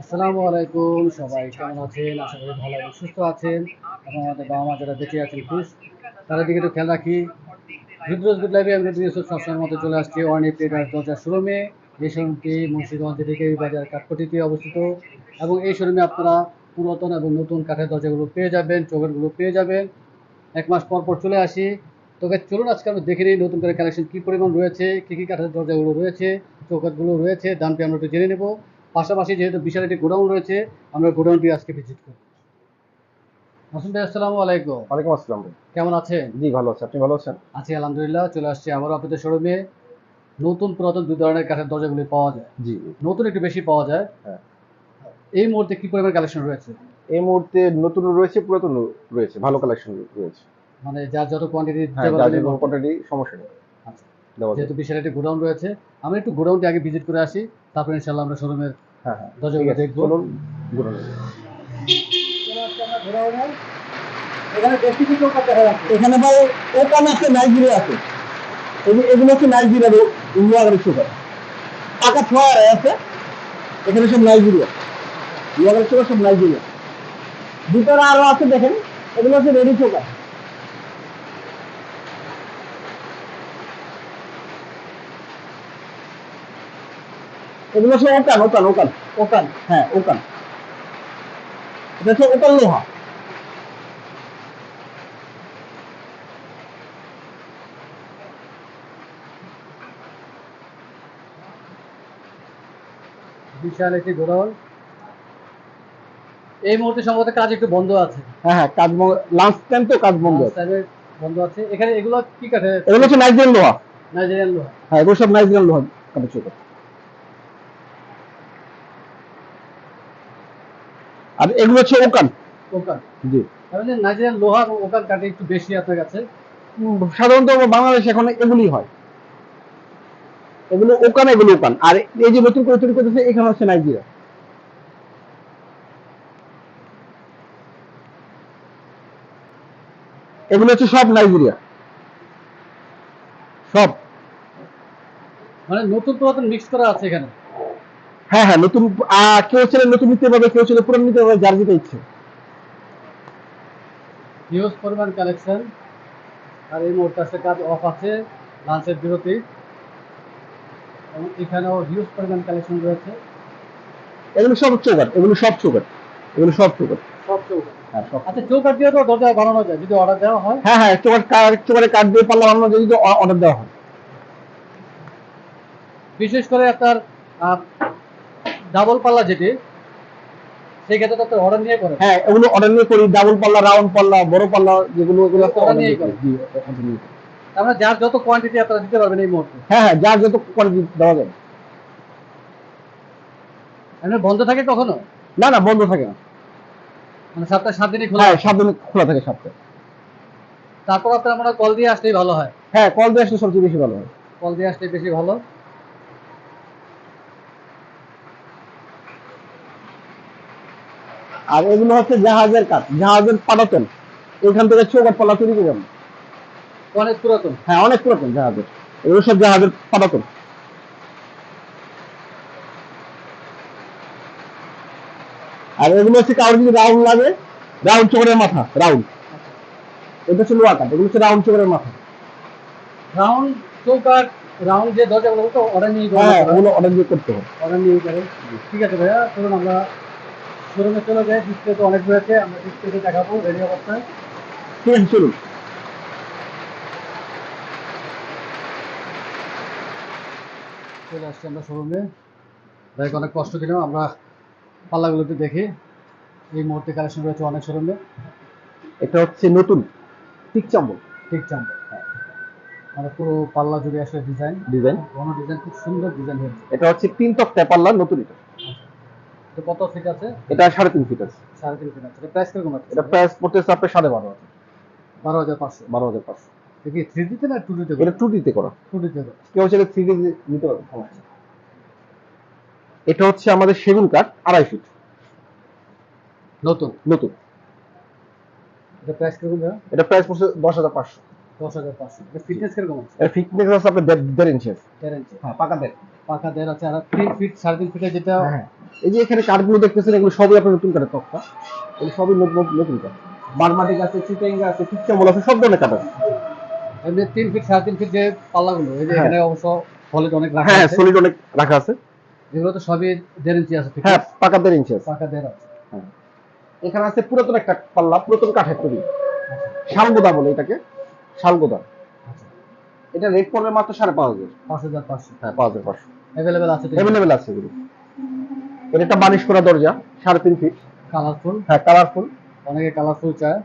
আসসালামু আলাইকুম, সবাই কেমন আছেন? আশা করি ভালো এবং সুস্থ আছেন। এবং আমাদের বাবা মা যারা বেঁচে আছেন খুশ তাদের দিকে একটু খেয়াল রাখি। রুদ্রজ গুড লাইভে আমি রুদ্র ইউসুফ সবসময়ের মতো চলে আসছি ওয়ার্নি প্লেটার দরজা শোরুমে এই শোরুমটি মুন্সিগঞ্জ থেকে বাজার কাঠপটিতে অবস্থিত। এবং এই শোরুমে আপনারা পুরাতন এবং নতুন কাঠের দরজাগুলো পেয়ে যাবেন চোখেরগুলো পেয়ে যাবেন। এক মাস পর পর চলে আসি। তোকে চলুন আজকে আমরা দেখে নিই নতুন করে কালেকশন কী পরিমাণ রয়েছে, কী কী কাঠের দরজাগুলো রয়েছে চৌকাতগুলো রয়েছে। দামটি আমরা একটু জেনে নেব। পাশাপাশি যেহেতু বিশাল একটি গোডাউন রয়েছে আমরা গোডাউনটি আজকে ভিজিট করি মাসুম ভাই আসসালামু আলাইকুম। ওয়ালাইকুম আসসালাম কেমন আছেন? জি ভালো আছি। আপনি ভালো আছেন? আছি আলহামদুলিল্লাহ চলে আসছি আবারও আপনাদের শোরুমে নতুন পুরাতন দুই ধরনের কাঠের দরজাগুলি পাওয়া যায়। জি নতুন একটু বেশি পাওয়া যায়। হ্যাঁ। এই মুহূর্তে কি পরিমাণ কালেকশন রয়েছে? এই মুহূর্তে নতুন রয়েছে পুরাতন রয়েছে ভালো কালেকশন রয়েছে। মানে যত কোয়ান্টিটি হ্যাঁ যে কোয়ান্টিটি সমস্যা নেই। আচ্ছা। যেহেতু বিশাল একটি গোডাউন রয়েছে আমরা একটু গোডাউনটি আগে ভিজিট করে আসি তারপর ইনশাল্লাহ আমরা শোরুমের হ্যাঁ হ্যাঁ। দরজাগুলো দেখব। চলুন ঘুরুন এখানে বেশ কিছু চৌকাঠ দেখা যাচ্ছে। এখানে ভাই ওকান আছে নাইজেরিয়া আছে। এগুলো হচ্ছে নাইজেরিয়ার ইয়াগারের সুগার টাকা ছয় আছে। এখানে সব নাইজেরিয়া। ইয়াগারের সুগার সব নাইজেরিয়া। আছে দেখেন এগুলো হচ্ছে রেডি সুগার এগুলো হচ্ছে ওকান ওকান ওকান ওকান হ্যাঁ ওকান। এটা হচ্ছে ওকান লোহা। বিশাল একটি গোডাউন। এই মুহূর্তে সম্ভবত কাজ একটু বন্ধ আছে। হ্যাঁ হ্যাঁ কাজ লাঞ্চ টাইম তো কাজ বন্ধ আছে। বন্ধ আছে। এখানে এগুলো কি কাঠে এগুলো হচ্ছে নাইজেরিয়ান লোহা। নাইজেরিয়ান লোহা। হ্যাঁ এগুলো সব নাইজেরিয়ান লোহা কাটা চোখে আর এগুলো হচ্ছে ওকান। ওকান। জি। তার মানে নাইজেরিয়ান লোহা ওকান কাঠে একটু বেশি আপনার কাছে সাধারণত বাংলাদেশে এখন এগুলি হয়। এগুলো ওকান এগুলো ওকান। আর এই যে নতুন করে তৈরি করতেছে এখানে হচ্ছে নাইজেরিয়া। এগুলো হচ্ছে সব নাইজেরিয়া। সব। মানে নতুন পুরাতন মিক্স করা আছে এখানে। হ্যাঁ হ্যাঁ নতুন কেউ ছেলে নতুন নিতে পারবে কেউ ছেলে পুরান নিতে পারবে যার যেটা ইচ্ছে। হিউজ পরিমাণ কালেকশন আর এই মুহূর্তে কাজ অফ আছে লাঞ্চের বিরতি। এবং এখানেও হিউজ পরিমাণ কালেকশন রয়েছে। এগুলো সব চৌকাট এগুলো সব চৌকাট এগুলো সব চৌকাট সব চৌকাঠ। হ্যাঁ আচ্ছা দিয়ে তো দরজা বানানো যায় যদি অর্ডার দেওয়া হয়? হ্যাঁ হ্যাঁ চৌকাট কাঠ চৌকাটে কাঠ দিয়ে পাল্লা বানানো যদি অর্ডার দেওয়া হয়। বিশেষ করে আপনার ডাবল পাল্লা যেটি সেই ক্ষেত্রে তো অর্ডার নিয়ে করে। হ্যাঁ এগুলো অর্ডার নিয়ে করি ডাবল পাল্লা রাউন্ড পাল্লা বড় পাল্লা যেগুলো এগুলো তো order নিয়ে করি। তার মানে যার যত কোয়ান্টিটি আপনারা দিতে পারবেন এই মুহূর্তে। হ্যাঁ হ্যাঁ যার যত কোয়ালিটি দেওয়া যাবে। এমনি বন্ধ থাকে কখনো? না না বন্ধ থাকে না। মানে সপ্তাহে সাত দিনই খোলা হ্যাঁ সাত দিন খোলা থাকে সপ্তাহে। তারপর আপনারা মনে কল দিয়ে আসলেই ভালো হয়। হ্যাঁ কল দিয়ে আসলে সবচেয়ে বেশি ভালো হয়। কল দিয়ে আসলে বেশি ভালো। আর এগুলো হচ্ছে জাহাজের কাঠ জাহাজের পাটাতন এখান থেকে চৌকাট পাল্লা তৈরি করে আমরা। অনেক পুরাতন। হ্যাঁ অনেক পুরাতন জাহাজের। এগুলো সব জাহাজের পাটাতন আর এগুলো হচ্ছে কারোর যদি রাউন্ড লাগে রাউন্ড চোখের মাথা রাউন্ড। এটা হচ্ছে লোয়া কাঠ এগুলো হচ্ছে রাউন্ড চোখের মাথা। রাউন্ড চৌকাট রাউন্ড যে দরজাগুলো অর্ডার নিয়ে হ্যাঁ ওগুলো অর্ডার দিয়ে করতে হবে। অর্ডার নিয়ে করে ঠিক আছে ভাইয়া চলুন আমরা শোরুমে চলে যাই ডিসপ্লে তো অনেক রয়েছে আমরা ডিসপ্লেতে দেখাবো রেডি অবস্থায়। আছে চলুন। চলে আসছি আমরা শোরুমে ভাইকে অনেক কষ্ট দিলাম আমরা পাল্লাগুলোতে দেখি। এই মুহূর্তে কালেকশন রয়েছে অনেক শোরুমে এটা হচ্ছে নতুন ঠিক চাম্বল। ঠিক চাম্প মানে পুরো পাল্লা জুড়ে আসলে ডিজাইন ডিজাইন ঘন ডিজাইন খুব সুন্দর ডিজাইন হয়েছে। এটা হচ্ছে তিন তক্তায় পাল্লা নতুন এটা। তো কত ফিট আছে? এটা সাড়ে তিন ফিট আছে। সাড়ে তিন ফিট আছে। প্রাইস কীরকম আছে? এটা প্রাইস পড়তেছে আপনার সাড়ে বারো হাজার। বারো হাজার পাঁচশো। বারো হাজার পাঁচশো। দেখি থ্রি ডিতে না টু ডিতে এটা টু ডিতে করা। টু ডিতে কেউ চাইলে থ্রি ডি নিতে পারবে এটা হচ্ছে আমাদের সেগুন কাঠ আড়াই ফিট নতুন? নতুন। এটা প্রাইস কীরকম এটা প্রাইস পড়ছে দশ হাজার পাঁচশো। দশ হাজার পাঁচশো। এটা ফিটনেস কীরকম আছে? এর ফিটনেস আছে আপনার দেড় দেড় ইঞ্চি আছে দেড় ইঞ্চি হ্যাঁ পাকা দেড়। পাকা দেড় আছে। আর তিন ফিট সাড়ে তিন যেটা হ্যাঁ এই যে এখানে কাঠগুলো দেখতেছেন এগুলো সবই আপনার নতুন কাঠের তক্তা। এগুলো সবই নতুন নতুন- নতুন কাঠ বারমাটিক আছে চিটাঙ্গা আছে পিকচামল আছে সব ধরনের কাঠ আছে। এমনি তিন ফিট সাড়ে তিন ফিট যে পাল্লাগুলো এই যে হ্যাঁ। এখানে অবশ্য ফলিট অনেক রাখা হ্যাঁ আছে। সলিড অনেক রাখা আছে। এগুলো তো সবই ইঞ্চি আছে হ্যাঁ পাকা দেড় ইঞ্চি আছে পাকা দেড় আছে। এখানে আছে পুরাতন একটা পাল্লা পুরাতন কাঠের তৈরি। শালগোদা বলে এটাকে। শালগোদা আচ্ছা। এটা রেট পড়বে মাত্র সাড়ে পাঁচ হাজার। পাঁচ হাজার পাঁচশো। হ্যাঁ পাঁচ হাজার পাঁচশো। অ্যাভেলেবেল আছে অ্যাভেলেবেল আছে এগুলো। এটা একটা বানিশ করা দরজা সাড়ে তিন ফিট কালারফুল হ্যাঁ কালারফুল অনেকে কালারফুল চায়।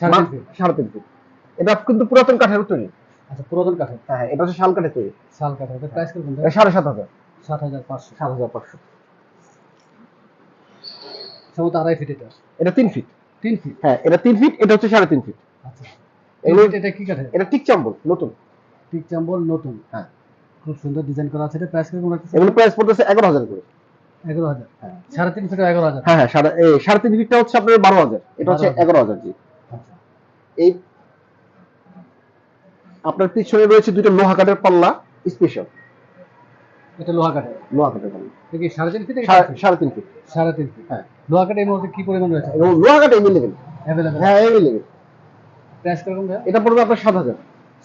সাড়ে তিন ফিট সাড়ে তিন ফিট এটা কিন্তু পুরাতন কাঠের তৈরি। আচ্ছা পুরাতন কাঠের। হ্যাঁ হ্যাঁ, এটা হচ্ছে শাল কাঠের তৈরি। শাল কাঠের। এটা প্রাইস সাড়ে সাত হাজার। সাত হাজার পাঁচশো। সাত হাজার পাঁচশো। সম্ভবত আড়াই ফিট এটা। এটা তিন ফিট তিন ফিট হ্যাঁ এটা তিন ফিট এটা হচ্ছে সাড়ে তিন ফিট আচ্ছা। এটা কি কাঠের? এটা টিক চাম্বল নতুন। টিক চাম্বল নতুন। হ্যাঁ। খুব সুন্দর ডিজাইন করা আছে। এটা প্রাইস কীরকম রাখতেছে এগুলো প্রাইস পড়তেছে এগারো হাজার করে। এগারো হাজার? হ্যাঁ। সাড়ে তিন ফিটে এগারো হাজার? হ্যাঁ হ্যাঁ সাড়ে এই সাড়ে তিন ফিটটা হচ্ছে আপনার বারো হাজার। এটা হচ্ছে 12,000 এগারো হাজার জি। আচ্ছা। এই আপনার পিছনে রয়েছে দুটো লোহা কাঠের পাল্লা স্পেশাল এটা লোহা কাঠের? লোহা কাঠের পাল্লা। কি সাড়ে তিন ফিট সাড়ে- সাড়ে তিন ফিট সাড়ে তিন ফিট হ্যাঁ। লোহা কাঠের মুহূর্তে কি পরিমাণ রয়েছে? লোহা কাঠ এভেলেবেল অ্যাভেলেবেল হ্যাঁ এভেলেবেল প্রাইস কীরকম ভাই এটা পড়বে আপনার সাত হাজার।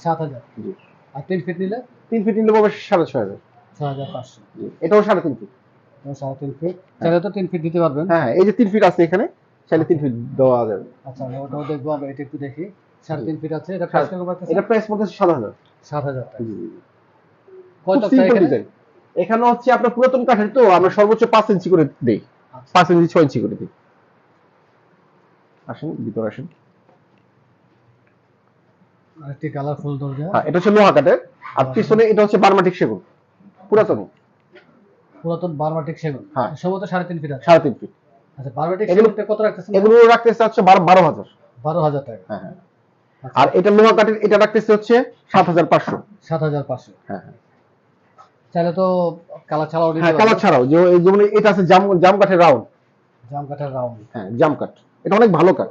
সাত হাজার। জি। আর তিন ফিট নিলে? তিন ফিট নিলে পড়বে সাড়ে ছয় হাজার। ছ হাজার পাঁচশো। এটাও সাড়ে তিন ফিট এবং সাড়ে তিন ফিট চাইলে তো তিন ফিট দিতে পারবেন। হ্যাঁ হ্যাঁ এই যে তিন ফিট আছে এখানে চাইলে তিন ফিট দেওয়া যাবে। আচ্ছা ওটাও দেখব আমরা এটা একটু দেখি। সাড়ে তিন ফিট আছে এটা প্রাইস কীরকম রাখতেছে এটা প্রাইস পড়তেছে সাত হাজার। সাত হাজার সিম্পল এখানে? ডিজাইন এখানে হচ্ছে আপনার পুরাতন কাঠের তো আমরা সর্বোচ্চ পাঁচ ইঞ্চি করে দিই। আচ্ছা। পাঁচ ইঞ্চি ছয় ইঞ্চি করে দিই। আসেন ভিতরে আসেন। আরেকটি কালারফুল দরজা। হ্যাঁ এটা হচ্ছে লোহা কাঠের। আর পিছনে এটা হচ্ছে বার্মাটিক সেগুন পুরাতন। পুরাতন বারমাটিক সেগুন। হ্যাঁ। সম্ভবত সাড়ে তিন ফিট সাড়ে তিন ফিট। আচ্ছা বারমাটিক সেগুনটা কত রাখতেছেন? এগুলো রাখতেছে হচ্ছে বারো বারো হাজার। বারো হাজার টাকা। হ্যাঁ হ্যাঁ। আচ্ছা, আর এটা লোহা কাঠের এটা রাখতেছে হচ্ছে সাত হাজার পাঁচশো। সাত হাজার পাঁচশো। হ্যাঁ হ্যাঁ। চাইলে তো কালার ছাড়াও হ্যাঁ ছাড়াও। যে এই যেমন এটা আছে জাম জাম কাঠের রাউন্ড। জাম কাঠের রাউন্ড। হ্যাঁ জাম কাঠ। এটা অনেক ভালো কাঠ।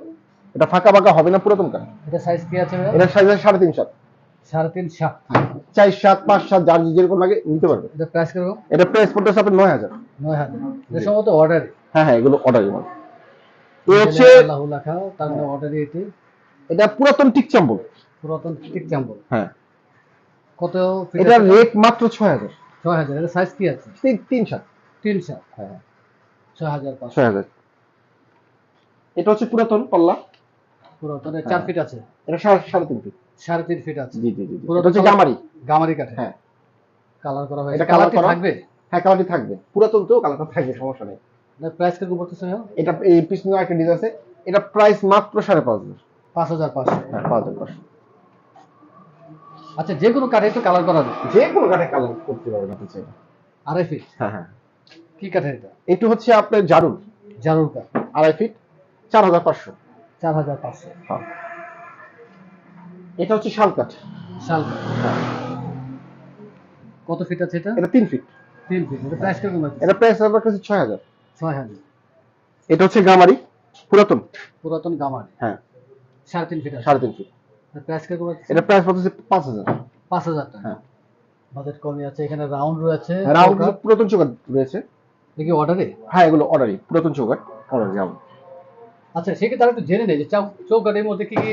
এটা ফাঁকা ফাঁকা হবে না পুরাতন কাঠ? এটা সাইজ কি আছে? এটা সাইজ সাড়ে তিন সাত। সাড়ে তিন সাত। চার সাত পাঁচ সাত যার যেরকম লাগে নিতে পারবে। এটা প্রাইস কীরকম? এটা প্রাইস পড়তেছে আপনার নয় হাজার। নয় হাজার। এটা সম্ভবত অর্ডারই হ্যাঁ হ্যাঁ এগুলো অর্ডার এ হচ্ছে আল্লাহ লেখা তার অর্ডারই এটি। এটা পুরাতন টিক চাম্বল। পুরাতন টিক চাম্বল। হ্যাঁ। কত আছে? রেট মাত্র ছয় হাজার। ছয় হাজার। এটা সাইজ কি আছে? তিন তিন সাত। তিন সাত। হ্যাঁ ছয় হাজার ছয় হাজার। এটা হচ্ছে পুরাতন পাল্লা। পুরাতন চার হ্যাঁ। ফিট আছে। এটা সাড়ে সাড়ে তিন ফিট সাড়ে তিন ফিট আছে। জি জি জি জি। হচ্ছে গামারি। গামারি কাঠে হ্যাঁ। কালার করা এটা হয়েছে colour কালারটি করা? থাকবে? হ্যাঁ কালারটি থাকবে। পুরাতন তো কালারটা থাকবে সমস্যা নেই। প্রাইস কীরকম পড়তেছে এটা এই পিছনে একটা ডিজাইন আছে। এটা প্রাইস মাত্র সাড়ে পাঁচ হাজার। পাঁচ হাজার পাঁচশো। হ্যাঁ পাঁচ হাজার পাঁচশো। আচ্ছা যে কোনো কাঠে তো কালার করা যায় যে কোনো কাঠে কালার করতে পারবেন আপনি চাইলে। আড়াই ফিট হ্যাঁ হ্যাঁ। কি কাঠের এটা? এটু হচ্ছে আপনার জারুল। জারুর কাঠ। আড়াই ফিট চার হাজার পাঁচশো। চার হাজার পাঁচশো। হ্যাঁ। এটা হচ্ছে শাল কাঠ। শাল কাঠ। কত ফিট আছে এটা? এটা তিন ফিট। তিন ফিট। এটা প্রাইস কীরকম আছে এটা প্রাইস আপনার কাছে ছয় হাজার। ছয় হাজার। এটা হচ্ছে গামারি পুরাতন। পুরাতন গামারি? হ্যাঁ। সাড়ে তিন ফিট আছে? সাড়ে তিন ফিট। প্রাইস কীরকম আছে এটা প্রাইস পড়তেছে পাঁচ হাজার। পাঁচ হাজার টাকা। হ্যাঁ। বাজেট কমই আছে। এখানে রাউন্ড রয়েছে। রাউন্ড পুরাতন চৌকাট রয়েছে। দেখি অর্ডারে হ্যাঁ এগুলো অর্ডারই পুরাতন চৌকাট অর্ডার যেমন আচ্ছা সেক্ষেত্রে তারা একটু জেনে নেই যে চৌকাঠের মধ্যে কি কি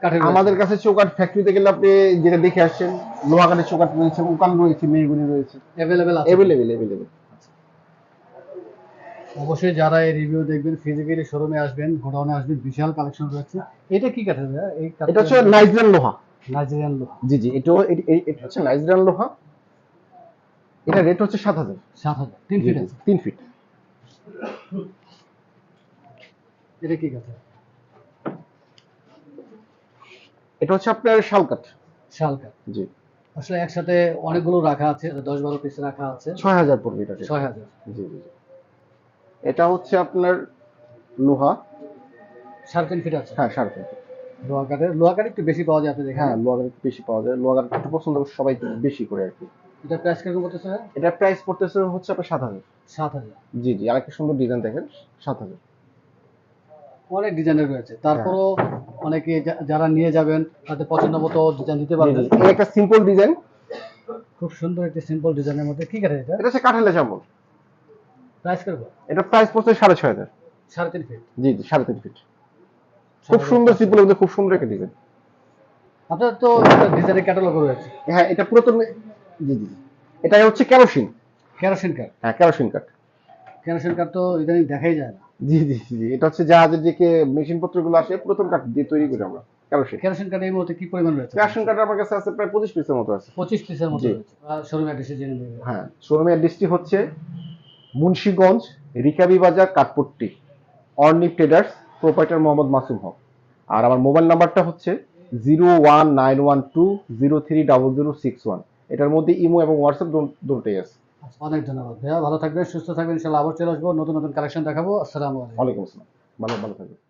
কাঠের? আমাদের কাছে চৌকাট ফ্যাক্টরিতে গেলে আপনি যেটা দেখে আসছেন লোহা কাঠের চৌকাট রয়েছে উকান রয়েছে মেহগুনি রয়েছে। অ্যাভেলেবেল আছে? এভেলেবেল এভেলেবেল অবশ্যই যারা এই রিভিউ দেখবেন ফিজিক্যালি শোরুমে আসবেন গোডাউনে আসবেন বিশাল কালেকশন রয়েছে। এটা কি কাঠের? এই এটা হচ্ছে নাইজেরিয়ান লোহা। নাইজেরিয়ান লোহা। জি জি এটাও এ- এ- এটা হচ্ছে নাইজেরিয়ান লোহা। এটা রেট হচ্ছে সাত হাজার। সাত হাজার তিন ফিট আছে। তিন ফিট এটা কি এটা হচ্ছে আপনার শাল কাঠ। শাল কাঠ। জি। আসলে একসাথে অনেকগুলো রাখা আছে দশ বারো পিস রাখা আছে। ছয় হাজার পড়বে এটাকে। ছয় হাজার। জি। এটা হচ্ছে আপনার লোহা। সাড়ে তিন ফিট আছে? হ্যাঁ সাড়ে তিন ফিট। লোহা কাঠের লোহা কাঠ একটু বেশি পাওয়া যায় আপনি দেখেন। হ্যাঁ লোহা কাঠ বেশি পাওয়া যায়। লোহা কাঠ একটু পছন্দ করে সবাই বেশি করে আর কি। এটা প্রাইস কীরকম ভাইয়া? এটা প্রাইস পড়তেছে হচ্ছে আপনার সাত হাজার। সাত হাজার। জি জি। আর একটা সুন্দর ডিজাইন দেখেন সাত হাজার। অনেক ডিজাইনের রয়েছে। তারপরও অনেকে যা- যারা নিয়ে যাবেন তাদের পছন্দ মতো ডিজাইন দিতে পারবেন। একটা সিম্পল ডিজাইন খুব সুন্দর একটা সিম্পল ডিজাইনের মধ্যে। কি কাটে এটা? এটা হচ্ছে কাঠালে প্রাইস করব এটা প্রাইস পড়ছে সাড়ে ছয় হাজার। সাড়ে তিন ফিট জি জি সাড়ে তিন ফিট খুব সুন্দর সিম্পল মধ্যে খুব সুন্দর একটা ডিজাইন আপনার তো ডিজাইনের ক্যাটালগ রয়েছে। হ্যাঁ এটা পুরাতন জি জি এটা হচ্ছে কেরোসিন কেরোসিন কাঠ হ্যাঁ কেরোসিন কাঠ কেরোসিন কাঠ তো ইদানিং দেখাই যায় না। জি জি জি এটা হচ্ছে জাহাজের দিকে মেশিন পত্রগুলো আসে পুরাতন কাঠ দিয়ে তৈরি করি আমরা কেরোসিন। কেরোসিন কাঠ এই মুহূর্তে কি পরিমাণ রয়েছে? কেরোসিন কাঠ আমার কাছে আছে প্রায় পঁচিশ পিসের মতো আছে। পঁচিশ পিসের মতো শোরুম অ্যাড্রেসে জেনে হ্যাঁ অ্যাড্রেসটি হচ্ছে মুন্সিগঞ্জ রিকাবি বাজার কাঠপট্টি অর্নি ট্রেডার্স প্রোপাইটার মোহাম্মদ মাসুম হক। আর আমার মোবাইল নাম্বারটা হচ্ছে zero one nine one two zero three double zero six one এটার মধ্যে ইমো এবং হোয়াটসঅ্যাপ দুটোই আছে। আচ্ছা, অনেক ধন্যবাদ। ভাইয়া ভালো থাকবেন সুস্থ থাকবেন ইনশাল্লাহ আবার চলে আসব নতুন নতুন কালেকশন দেখাবো। আসসালামু আলাইকুম। ওয়ালাইকুম আসসালাম। ভালো ভালো থাকবেন।